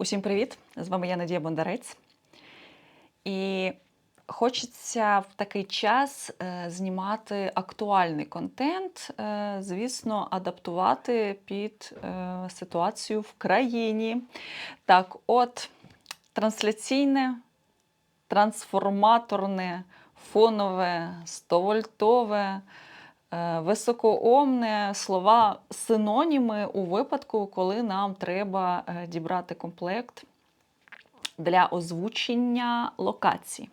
Усім привіт! З вами я Надія Бондарець. І хочеться в такий час е, знімати актуальний контент, е, звісно, адаптувати під е, ситуацію в країні. Так, от, трансляційне, трансформаторне, фонове, 100-вольтове. Е, Високоомне слова синоніми у випадку, коли нам треба е, дібрати комплект для озвучення локацій.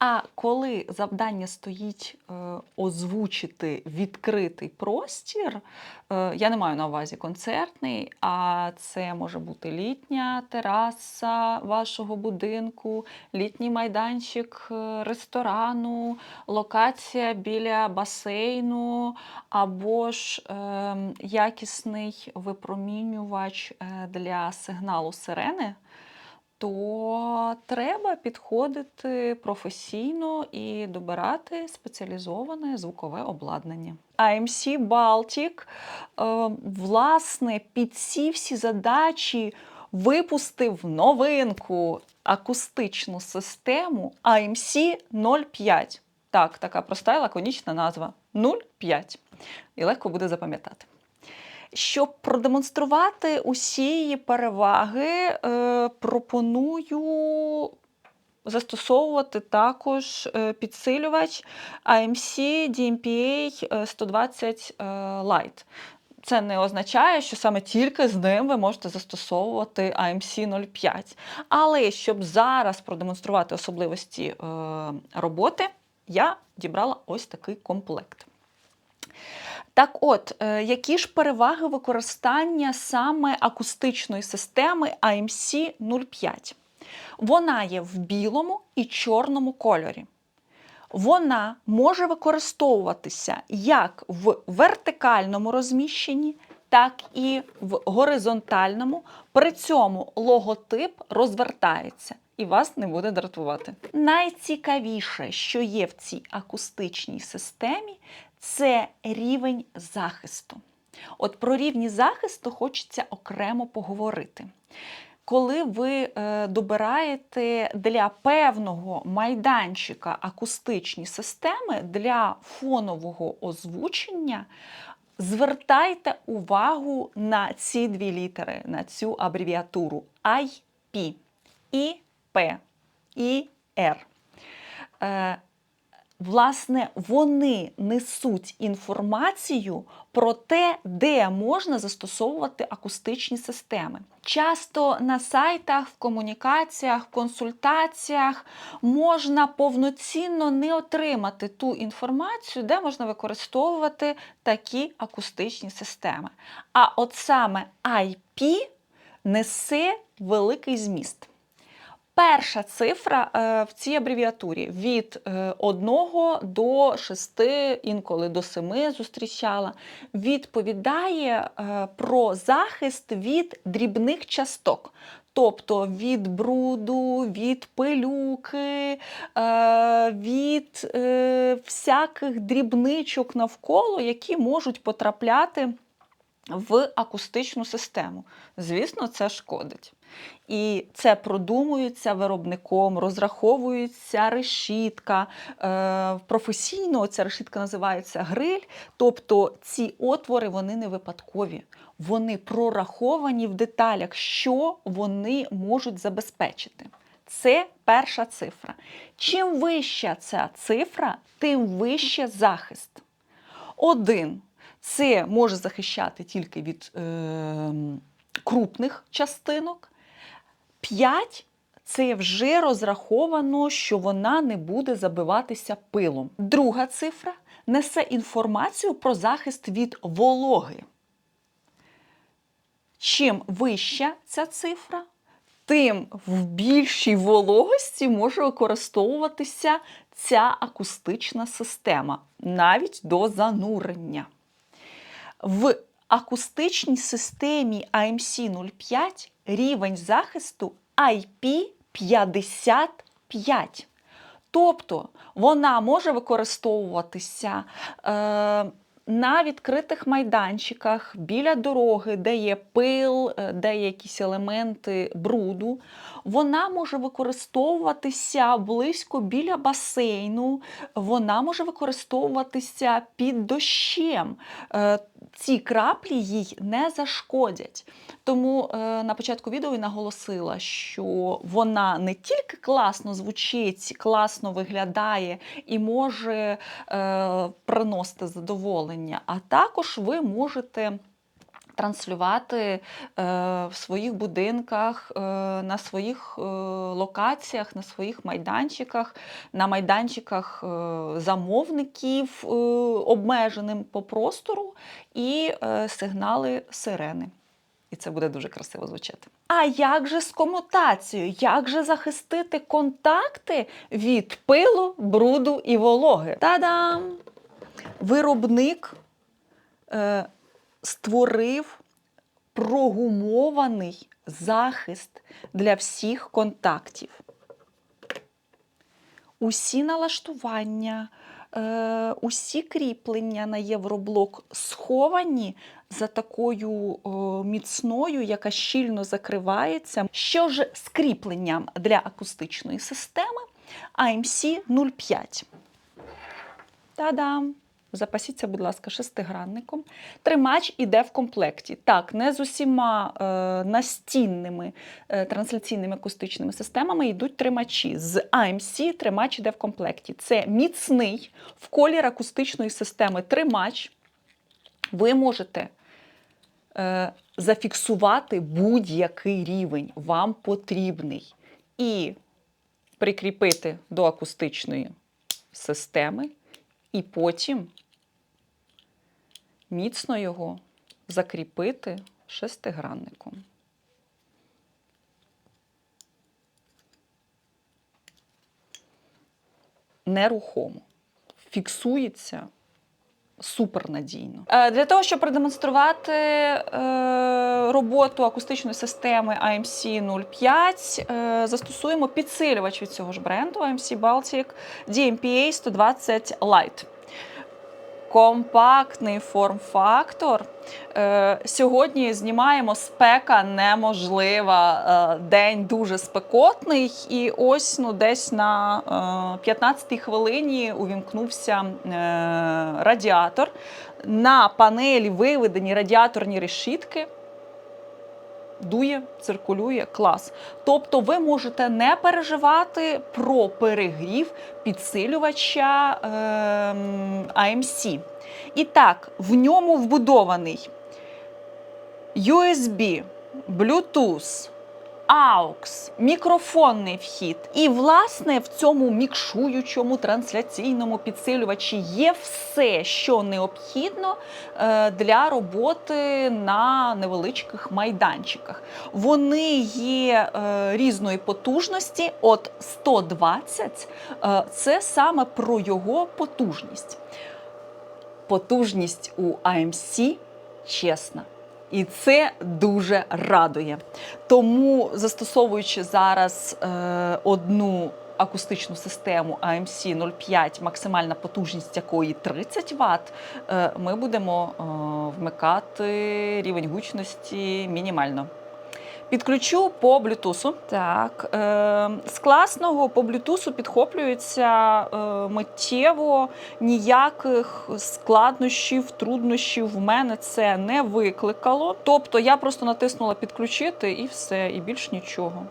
А коли завдання стоїть е, озвучити відкритий простір, е, я не маю на увазі концертний, а це може бути літня тераса вашого будинку, літній майданчик е, ресторану, локація біля басейну, або ж якісний випромінювач для сигналу сирени то треба підходити професійно і добирати спеціалізоване звукове обладнання. AMC Baltic, е, власне, під ці всі задачі випустив новинку акустичну систему AMC 05. Так, така проста і лаконічна назва 05. І легко буде запам'ятати. Щоб продемонструвати усі її переваги, е, пропоную застосовувати також е, підсилювач AMC DMPA 120 е, Lite. Це не означає, що саме тільки з ним ви можете застосовувати AMC 05. Але щоб зараз продемонструвати особливості е, роботи, я дібрала ось такий комплект. Так от, е, які ж переваги використання саме акустичної системи AMC 05? Вона є в білому і чорному кольорі. Вона може використовуватися як в вертикальному розміщенні, так і в горизонтальному. При цьому логотип розвертається і вас не буде дратувати. Найцікавіше, що є в цій акустичній системі, це рівень захисту. От про рівні захисту хочеться окремо поговорити. Коли ви е, добираєте для певного майданчика акустичні системи для фонового озвучення, звертайте увагу на ці дві літери, на цю абревіатуру IP, і R. Власне, вони несуть інформацію про те, де можна застосовувати акустичні системи. Часто на сайтах, в комунікаціях, в консультаціях можна повноцінно не отримати ту інформацію, де можна використовувати такі акустичні системи. А от саме IP несе великий зміст. Перша цифра е, в цій абревіатурі від 1 е, до 6, інколи до 7 зустрічала, відповідає е, про захист від дрібних часток. Тобто від бруду, від пилюки, від всяких дрібничок навколо, які можуть потрапляти в акустичну систему. Звісно, це шкодить. І це продумується виробником, розраховується решітка. Е, професійно ця решітка називається гриль. Тобто ці отвори вони не випадкові, вони прораховані в деталях, що вони можуть забезпечити. Це перша цифра. Чим вища ця цифра, тим вище захист. Один це може захищати тільки від е, крупних частинок. 5 це вже розраховано, що вона не буде забиватися пилом. Друга цифра несе інформацію про захист від вологи. Чим вища ця цифра, тим в більшій вологості може використовуватися ця акустична система навіть до занурення. В акустичній системі AMC 05 рівень захисту IP55. Тобто вона може використовуватися е, на відкритих майданчиках біля дороги, де є пил, е, де є якісь елементи бруду, вона може використовуватися близько біля басейну, вона може використовуватися під дощем. Е, Ці краплі їй не зашкодять. Тому е, на початку відео я наголосила, що вона не тільки класно звучить, класно виглядає і може е, приносити задоволення, а також ви можете. Транслювати е, в своїх будинках, е, на своїх е, локаціях, на своїх майданчиках, на майданчиках замовників обмеженим по простору і сигнали сирени. І це буде дуже красиво звучати. А як же з комутацією? Як же захистити контакти від пилу, бруду і вологи? Та-дам! Виробник створив прогумований захист для всіх контактів. Усі налаштування, е, усі кріплення на Євроблок сховані за такою міцною, яка щільно закривається. Що ж з кріпленням для акустичної системи AMC 05? Та-дам! Запасіться, будь ласка, шестигранником. Тримач іде в комплекті. Так, не з усіма е, настінними е, трансляційними акустичними системами йдуть тримачі. З AMC тримач іде в комплекті. Це міцний в колір акустичної системи тримач. Ви можете е, зафіксувати будь-який рівень, вам потрібний. І прикріпити до акустичної системи, і потім міцно його закріпити шестигранником. Нерухомо. Фіксується супернадійно. Е, Для того, щоб продемонструвати е, роботу акустичної системи AMC 05, е, застосуємо підсилювач від цього ж бренду AMC Baltic DMPA 120 Lite. Компактний форм-фактор. Е, Сьогодні знімаємо спека неможлива. Е, День дуже спекотний, і ось ну, десь на е, 15-й хвилині увімкнувся е, радіатор. На панелі виведені радіаторні решітки. Дує, циркулює, клас. Тобто ви можете не переживати про перегрів підсилювача е, AMC. І так, в ньому вбудований USB, Bluetooth, AUX, мікрофонний вхід. І, власне, в цьому мікшуючому трансляційному підсилювачі є все, що необхідно е, для роботи на невеличких майданчиках. Вони є е, різної потужності. От 120 е, це саме про його потужність. Потужність у AMC чесна. І це дуже радує. Тому, застосовуючи зараз е, одну акустичну систему AMC 05, максимальна потужність якої 30 Вт, е, ми будемо е, вмикати рівень гучності мінімально. Підключу по блютусу. Так, е, з класного по блютусу підхоплюється е, миттєво, ніяких складнощів, труднощів в мене це не викликало. Тобто я просто натиснула підключити і все, і більш нічого.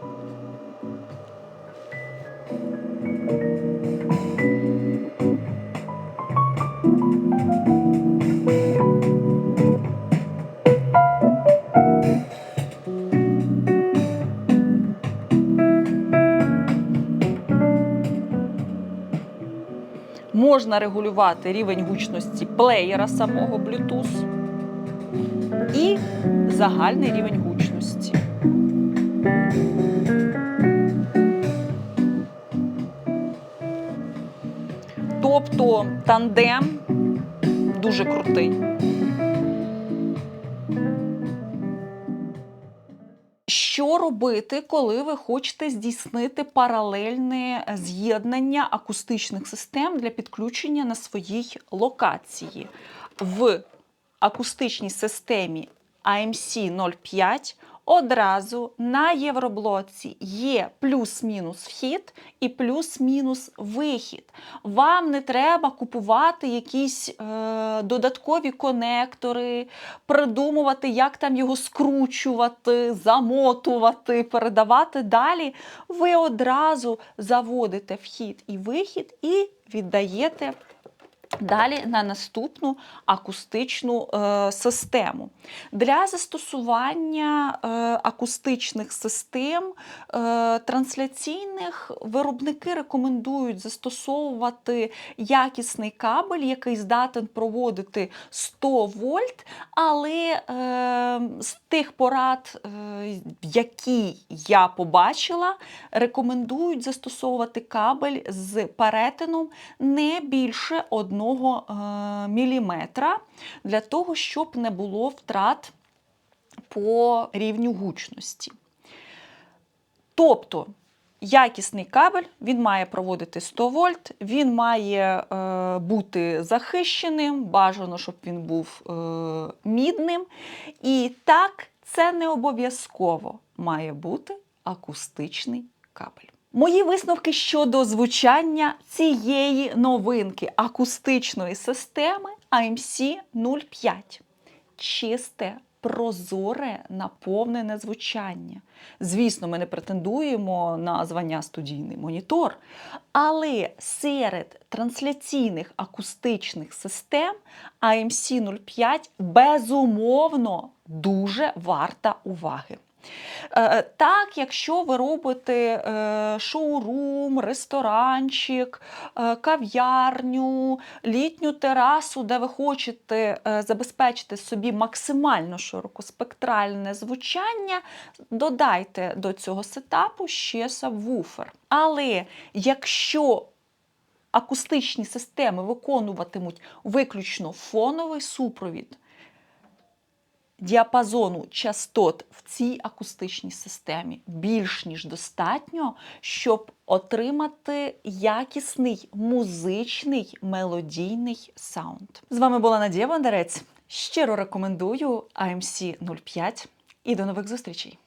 Можна регулювати рівень гучності плеєра самого Bluetooth і загальний рівень гучності. Тобто тандем дуже крутий. Робити, коли ви хочете здійснити паралельне з'єднання акустичних систем для підключення на своїй локації? в акустичній системі AMC 05 одразу на євроблоці є плюс-мінус вхід і плюс-мінус вихід. Вам не треба купувати якісь е, додаткові конектори, придумувати, як там його скручувати, замотувати, передавати далі. Ви одразу заводите вхід і вихід і віддаєте Далі на наступну акустичну е, систему. Для застосування е, акустичних систем е, трансляційних виробники рекомендують застосовувати якісний кабель, який здатен проводити 100 вольт, але е, з тих порад, е, які я побачила, рекомендують застосовувати кабель з перетином не більше 1 міліметра для того, щоб не було втрат по рівню гучності. Тобто якісний кабель він має проводити 100 вольт, він має е, бути захищеним, бажано, щоб він був е, мідним. І так, це не обов'язково має бути акустичний кабель. Мої висновки щодо звучання цієї новинки акустичної системи AMC 05. Чисте, прозоре, наповнене звучання. Звісно, ми не претендуємо на звання студійний монітор, але серед трансляційних акустичних систем AMC 05 безумовно дуже варта уваги. Е, Так, якщо ви робите е, шоурум, ресторанчик, е, кав'ярню, літню терасу, де ви хочете е, забезпечити собі максимально широкоспектральне звучання, додайте до цього сетапу ще сабвуфер. Але якщо акустичні системи виконуватимуть виключно фоновий супровід, діапазону частот в цій акустичній системі більш ніж достатньо, щоб отримати якісний музичний мелодійний саунд. З вами була Надія Бондарець. Щиро рекомендую AMC 05 і до нових зустрічей!